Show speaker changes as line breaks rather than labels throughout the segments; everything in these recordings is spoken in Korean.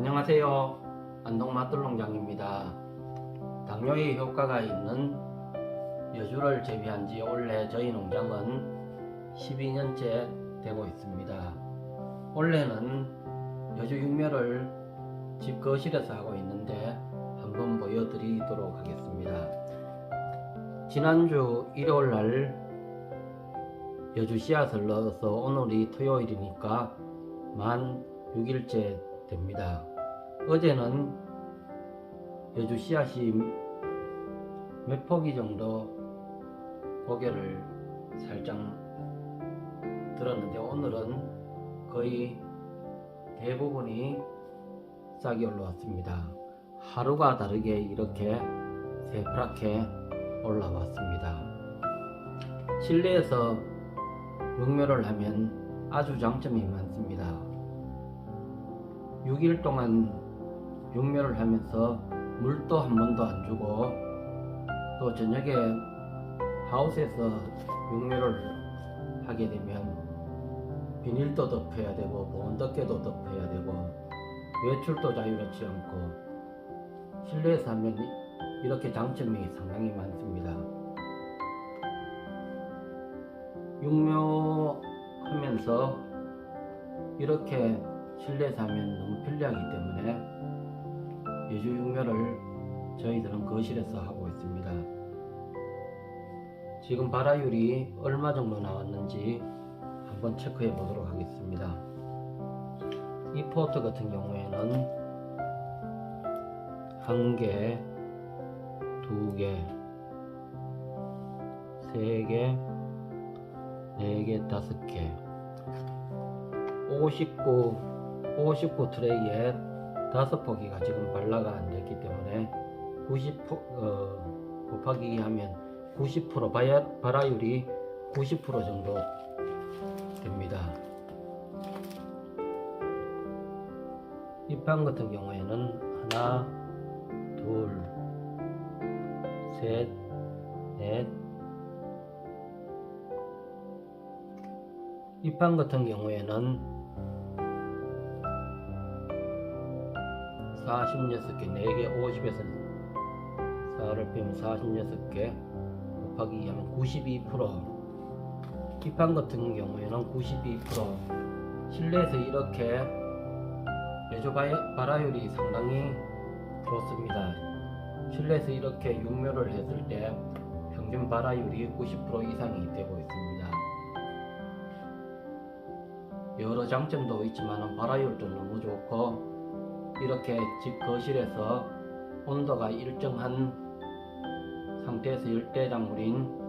안녕하세요. 안동 맛돌농장입니다. 당뇨에 효과가 있는 여주를 재배한 지 올해 저희 농장은 12년째 되고 있습니다. 올해는 여주 육묘를 집 거실에서 하고 있는데 한번 보여드리도록 하겠습니다. 지난주 일요일 날 여주 씨앗을 넣어서 오늘이 토요일이니까 만 6일째 됩니다. 어제는 여주 씨앗이 몇 포기 정도 고개를 살짝 들었는데 오늘은 거의 대부분이 싹이 올라왔습니다. 하루가 다르게 이렇게 새파랗게 올라왔습니다. 실내에서 육묘를 하면 아주 장점이 많습니다. 6일 동안 육묘를 하면서 물도 한 번도 안 주고 또 저녁에 하우스에서 육묘를 하게 되면 비닐도 덮어야 되고 보온덮개도 덮어야 되고 외출도 자유롭지 않고 실내에서 하면 이렇게 장점이 상당히 많습니다. 육묘하면서 이렇게 실내에서 하면 너무 편리하기 때문에 육묘를 저희들은 거실에서 하고 있습니다. 지금 발화율이 얼마 정도 나왔는지 한번 체크해 보도록 하겠습니다. 이 포트 같은 경우에는 한 개, 두 개, 세 개, 네 개, 다섯 개. 59, 59 트레이에 다섯 포기가 지금 발라가 안 됐기 때문에 90 어, 곱하기 하면 90% 발화, 발화율이 90% 정도 됩니다. 잎판 같은 경우에는 하나, 둘, 셋, 넷. 잎판 같은 경우에는 46개, 4개, 50에서 4를 빼면 46개 곱하기 하면 92% 잎판 같은 경우에는 92% 실내에서 이렇게 내조 발화율이 상당히 좋습니다. 실내에서 이렇게 육묘를 했을 때 평균 발화율이 90% 이상이 되고 있습니다. 여러 장점도 있지만 발화율도 너무 좋고 이렇게 집 거실에서 온도가 일정한 상태에서 열대작물인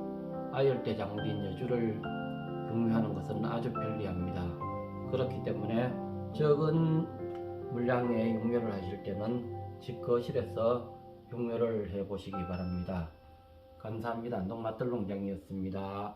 아열대작물인 여주를 경유하는 것은 아주 편리합니다. 그렇기 때문에 적은 물량의 육묘를 하실 때는 집 거실에서 육묘를 해보시기 바랍니다. 감사합니다. 농맛들농장이었습니다.